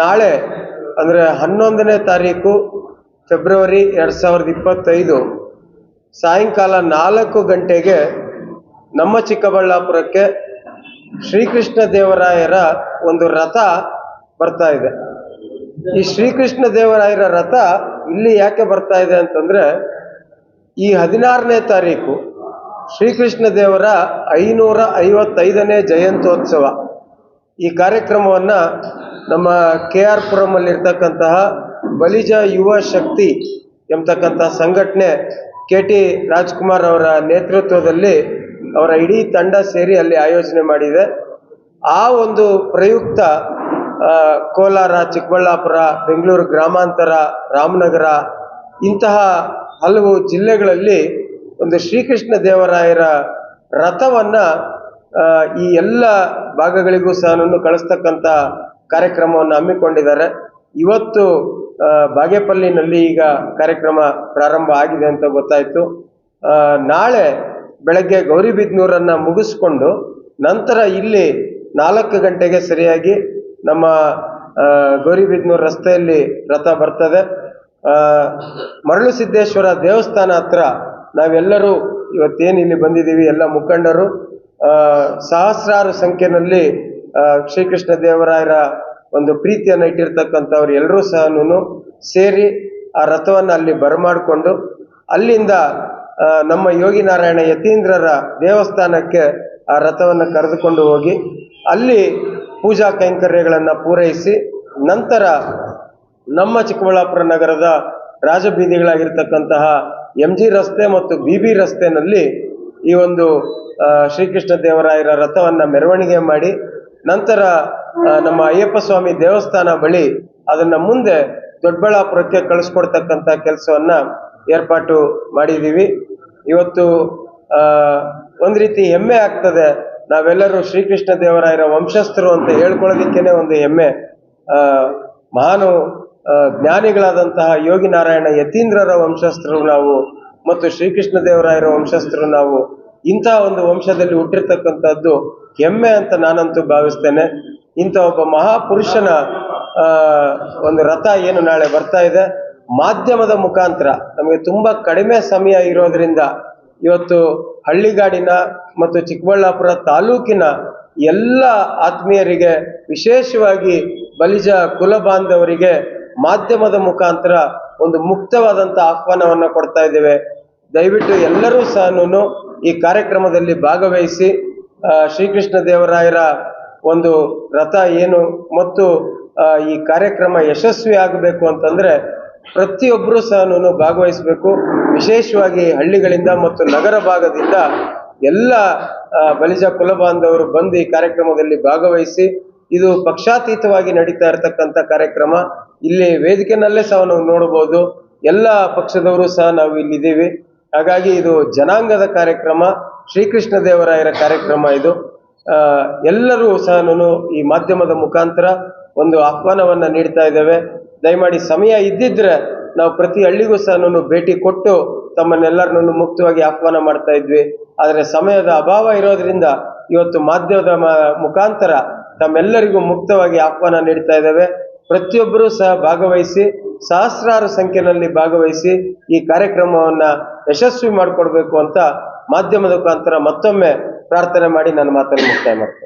ನಾಳೆ, ಅಂದರೆ ಹನ್ನೊಂದನೇ ತಾರೀಕು ಫೆಬ್ರವರಿ ಎರಡು ಸಾವಿರದ ಇಪ್ಪತ್ತೈದು, ಸಾಯಂಕಾಲ ನಾಲ್ಕು ಗಂಟೆಗೆ ನಮ್ಮ ಚಿಕ್ಕಬಳ್ಳಾಪುರಕ್ಕೆ ಶ್ರೀಕೃಷ್ಣ ದೇವರಾಯರ ಒಂದು ರಥ ಬರ್ತಾ ಇದೆ. ಈ ಶ್ರೀಕೃಷ್ಣ ದೇವರಾಯರ ರಥ ಇಲ್ಲಿ ಯಾಕೆ ಬರ್ತಾ ಇದೆ ಅಂತಂದರೆ, ಈ ಹದಿನಾರನೇ ತಾರೀಕು ಶ್ರೀಕೃಷ್ಣ ದೇವರ ಐನೂರ ಐವತ್ತೈದನೇ ಜಯಂತ್ಯೋತ್ಸವ. ಈ ಕಾರ್ಯಕ್ರಮವನ್ನ ನಮ್ಮ ಕೆ ಆರ್ ಪುರಮಲ್ಲಿರ್ತಕ್ಕಂತಹ ಬಲಿಜ ಯುವ ಶಕ್ತಿ ಎಂಬತಕ್ಕಂತಹ ಸಂಘಟನೆ ಕೆ ಟಿ ರಾಜ್ಕುಮಾರ್ ಅವರ ನೇತೃತ್ವದಲ್ಲಿ ಅವರ ಇಡೀ ತಂಡ ಸೇರಿ ಅಲ್ಲಿ ಆಯೋಜನೆ ಮಾಡಿದೆ. ಆ ಒಂದು ಪ್ರಯುಕ್ತ ಕೋಲಾರ, ಚಿಕ್ಕಬಳ್ಳಾಪುರ, ಬೆಂಗಳೂರು ಗ್ರಾಮಾಂತರ, ರಾಮನಗರ ಇಂತಹ ಹಲವು ಜಿಲ್ಲೆಗಳಲ್ಲಿ ಒಂದು ಶ್ರೀಕೃಷ್ಣ ದೇವರಾಯರ ರಥವನ್ನು ಈ ಎಲ್ಲ ಭಾಗಗಳಿಗೂ ಸಹ ಕಳಿಸ್ತಕ್ಕಂಥ ಕಾರ್ಯಕ್ರಮವನ್ನು ಹಮ್ಮಿಕೊಂಡಿದ್ದಾರೆ. ಇವತ್ತು ಬಾಗೇಪಲ್ಲಿನಲ್ಲಿ ಈಗ ಕಾರ್ಯಕ್ರಮ ಪ್ರಾರಂಭ ಆಗಿದೆ ಅಂತ ಗೊತ್ತಾಯಿತು. ನಾಳೆ ಬೆಳಗ್ಗೆ ಗೌರಿಬಿದ್ನೂರನ್ನು ಮುಗಿಸ್ಕೊಂಡು ನಂತರ ಇಲ್ಲಿ ನಾಲ್ಕು ಗಂಟೆಗೆ ಸರಿಯಾಗಿ ನಮ್ಮ ಗೌರಿಬಿದ್ನೂರು ರಸ್ತೆಯಲ್ಲಿ ರಥ ಬರ್ತದೆ. ಮರಳು ಸಿದ್ದೇಶ್ವರ ದೇವಸ್ಥಾನ ಹತ್ರ ನಾವೆಲ್ಲರೂ ಇವತ್ತೇನು ಇಲ್ಲಿ ಬಂದಿದ್ದೀವಿ, ಎಲ್ಲ ಮುಖಂಡರು ಸಹಸ್ರಾರು ಸಂಖ್ಯೆಯಲ್ಲಿ ಶ್ರೀಕೃಷ್ಣ ದೇವರಾಯರ ಒಂದು ಪ್ರೀತಿಯನ್ನು ಇಟ್ಟಿರ್ತಕ್ಕಂಥವ್ರು ಎಲ್ಲರೂ ಸಹ ಸೇರಿ ಆ ರಥವನ್ನು ಅಲ್ಲಿ ಬರಮಾಡಿಕೊಂಡು ಅಲ್ಲಿಂದ ನಮ್ಮ ಯೋಗಿ ನಾರಾಯಣ ಯತೀಂದ್ರರ ದೇವಸ್ಥಾನಕ್ಕೆ ಆ ರಥವನ್ನು ಕರೆದುಕೊಂಡು ಹೋಗಿ ಅಲ್ಲಿ ಪೂಜಾ ಕೈಂಕರ್ಯಗಳನ್ನು ಪೂರೈಸಿ ನಂತರ ನಮ್ಮ ಚಿಕ್ಕಬಳ್ಳಾಪುರ ನಗರದ ರಾಜಬೀದಿಗಳಾಗಿರ್ತಕ್ಕಂತಹ ಎಂ ಜಿ ರಸ್ತೆ ಮತ್ತು ಬಿ ಬಿ ರಸ್ತೆನಲ್ಲಿ ಈ ಒಂದು ಶ್ರೀಕೃಷ್ಣ ದೇವರಾಯರ ರಥವನ್ನು ಮೆರವಣಿಗೆ ಮಾಡಿ ನಂತರ ನಮ್ಮ ಅಯ್ಯಪ್ಪ ಸ್ವಾಮಿ ದೇವಸ್ಥಾನ ಬಳಿ ಅದನ್ನ ಮುಂದೆ ದೊಡ್ಡಬಳ್ಳಾಪುರಕ್ಕೆ ಕಳಿಸ್ಕೊಡ್ತಕ್ಕಂಥ ಕೆಲಸವನ್ನ ಏರ್ಪಾಟು ಮಾಡಿದ್ದೀವಿ. ಇವತ್ತು ಒಂದ್ ರೀತಿ ಹೆಮ್ಮೆ ಆಗ್ತದೆ. ನಾವೆಲ್ಲರೂ ಶ್ರೀಕೃಷ್ಣ ದೇವರಾಯರ ವಂಶಸ್ಥರು ಅಂತ ಹೇಳ್ಕೊಳ್ಳೋದಿಕ್ಕೇನೆ ಒಂದು ಹೆಮ್ಮೆ. ಮಹಾನು ಜ್ಞಾನಿಗಳಾದಂತಹ ಯೋಗಿ ನಾರಾಯಣ ಯತೀಂದ್ರರ ವಂಶಸ್ಥರು ನಾವು ಮತ್ತು ಶ್ರೀಕೃಷ್ಣ ದೇವರಾಯರ ವಂಶಸ್ಥರು ನಾವು ಇಂತಹ ಒಂದು ವಂಶದಲ್ಲಿ ಹುಟ್ಟಿರ್ತಕ್ಕಂಥದ್ದು ಹೆಮ್ಮೆ ಅಂತ ನಾನಂತೂ ಭಾವಿಸ್ತೇನೆ. ಇಂಥ ಒಬ್ಬ ಮಹಾಪುರುಷನ ಒಂದು ರಥ ಏನು ನಾಳೆ ಬರ್ತಾ ಇದೆ, ಮಾಧ್ಯಮದ ಮುಖಾಂತರ, ನಮಗೆ ತುಂಬ ಕಡಿಮೆ ಸಮಯ ಇರೋದ್ರಿಂದ ಇವತ್ತು ಹಳ್ಳಿಗಾಡಿನ ಮತ್ತು ಚಿಕ್ಕಬಳ್ಳಾಪುರ ತಾಲೂಕಿನ ಎಲ್ಲ ಆತ್ಮೀಯರಿಗೆ, ವಿಶೇಷವಾಗಿ ಬಲಿಜ ಕುಲ ಬಾಂಧವರಿಗೆ ಮಾಧ್ಯಮದ ಮುಖಾಂತರ ಒಂದು ಮುಕ್ತವಾದಂಥ ಆಹ್ವಾನವನ್ನು ಕೊಡ್ತಾ ಇದ್ದೇವೆ. ದಯವಿಟ್ಟು ಎಲ್ಲರೂ ಸಹ ಈ ಕಾರ್ಯಕ್ರಮದಲ್ಲಿ ಭಾಗವಹಿಸಿ ಶ್ರೀಕೃಷ್ಣ ದೇವರಾಯರ ಒಂದು ರಥ ಏನು ಮತ್ತು ಈ ಕಾರ್ಯಕ್ರಮ ಯಶಸ್ವಿ ಆಗಬೇಕು ಅಂತಂದ್ರೆ ಪ್ರತಿಯೊಬ್ಬರೂ ಸಹ ಭಾಗವಹಿಸಬೇಕು. ವಿಶೇಷವಾಗಿ ಹಳ್ಳಿಗಳಿಂದ ಮತ್ತು ನಗರ ಭಾಗದಿಂದ ಎಲ್ಲ ಬಲಿಜ ಕುಲ ಬಾಂಧವರು ಬಂದು ಈ ಕಾರ್ಯಕ್ರಮದಲ್ಲಿ ಭಾಗವಹಿಸಿ, ಇದು ಪಕ್ಷಾತೀತವಾಗಿ ನಡೀತಾ ಇರತಕ್ಕಂಥ ಕಾರ್ಯಕ್ರಮ. ಇಲ್ಲಿ ವೇದಿಕೆನಲ್ಲೇ ಸಹ ನಾವು ನೋಡಬಹುದು. ಎಲ್ಲ ಪಕ್ಷದವರು ಸಹ ನಾವು ಇಲ್ಲಿದ್ದೀವಿ. ಹಾಗಾಗಿ ಇದು ಜನಾಂಗದ ಕಾರ್ಯಕ್ರಮ, ಶ್ರೀಕೃಷ್ಣ ದೇವರಾಯರ ಕಾರ್ಯಕ್ರಮ ಇದು. ಎಲ್ಲರೂ ಸಹ ಈ ಮಾಧ್ಯಮದ ಮುಖಾಂತರ ಒಂದು ಆಹ್ವಾನವನ್ನ ನೀಡ್ತಾ ಇದ್ದೇವೆ. ದಯಮಾಡಿ ಸಮಯ ಇದ್ದಿದ್ರೆ ನಾವು ಪ್ರತಿ ಹಳ್ಳಿಗೂ ಸಹ ಭೇಟಿ ಕೊಟ್ಟು ತಮ್ಮನ್ನೆಲ್ಲರನ್ನು ಮುಕ್ತವಾಗಿ ಆಹ್ವಾನ ಮಾಡ್ತಾ ಇದ್ವಿ. ಆದರೆ ಸಮಯದ ಅಭಾವ ಇರೋದ್ರಿಂದ ಇವತ್ತು ಮಾಧ್ಯಮದ ಮುಖಾಂತರ ತಮ್ಮೆಲ್ಲರಿಗೂ ಮುಕ್ತವಾಗಿ ಆಹ್ವಾನ ನೀಡ್ತಾ ಇದ್ದೇವೆ. ಪ್ರತಿಯೊಬ್ಬರೂ ಸಹ ಭಾಗವಹಿಸಿ ಸಹಸ್ರಾರು ಸಂಖ್ಯೆಯಲ್ಲಿ ಭಾಗವಹಿಸಿ ಈ ಕಾರ್ಯಕ್ರಮವನ್ನ ಯಶಸ್ವಿ ಮಾಡಿಕೊಡ್ಬೇಕು ಅಂತ ಮಾಧ್ಯಮದ ಮುಖಾಂತರ ಮತ್ತೊಮ್ಮೆ ಪ್ರಾರ್ಥನೆ ಮಾಡಿ ನನ್ನ ಮಾತನ್ನು ಮುಕ್ತಾಯ ಮಾಡ್ತೇನೆ.